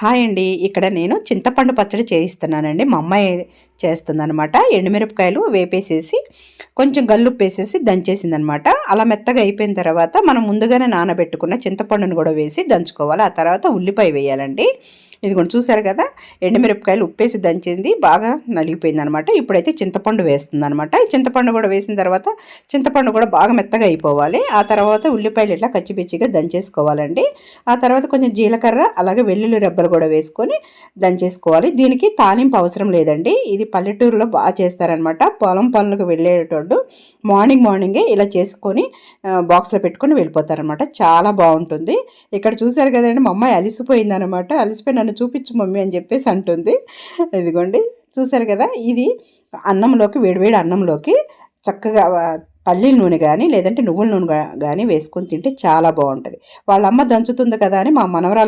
Hi అండి. ఇక్కడ నేను చింతపండు పచ్చడి చేయిస్తున్నానండి. మా అమ్మాయి చేస్తుందనమాట ఎండుమిరపకాయలు వేపేసేసి కొంచెం గల్లుప్పు వేసేసి దంచేసిందనమాట అలా మెత్తగా అయిపోయిన తర్వాత మనం ముందుగానే నానబెట్టుకున్న చింతపండును కూడా వేసి దంచుకోవాలి. ఆ తర్వాత ఉల్లిపాయ వేయాలండి. ఇదిగోండి చూసారు కదా? ఎండుమిరపకాయలు ఉప్పేసి దంచింది బాగా నలిగిపోయింది అనమాట ఇప్పుడైతే చింతపండు వేస్తుంది అనమాట చింతపండు కూడా వేసిన తర్వాత చింతపండు కూడా బాగా మెత్తగా అయిపోవాలి. ఆ తర్వాత ఉల్లిపాయలు ఇట్లా కచ్చిపిచ్చిగా దంచేసుకోవాలండి. ఆ తర్వాత కొంచెం జీలకర్ర అలాగే వెల్లుల్లి రెబ్బలు కూడా వేసుకొని దంచేసుకోవాలి. దీనికి తాలింపు అవసరం లేదండి. ఇది పల్లెటూరులో బాగా చేస్తారనమాట. పొలం పనులకు వెళ్ళేటోడు మార్నింగ్ మార్నింగే ఇలా చేసుకొని బాక్స్లో పెట్టుకొని వెళ్ళిపోతారనమాట. చాలా బాగుంటుంది. ఇక్కడ చూసారు కదండి మా అమ్మాయి అలిసిపోయింది అనమాట అలిసిపోయి నన్ను చూపించు మమ్మీ అని చెప్పేసి అంటుంది. ఇదిగోండి చూసారు కదా ఇది అన్నంలోకి వేడివేడి అన్నంలోకి చక్కగా పల్లీల నూనె కానీ లేదంటే నువ్వుల నూనె కానీ వేసుకొని తింటే చాలా బాగుంటుంది. వాళ్ళ అమ్మ దంచుతుంది కదా అని మా మనవరాలు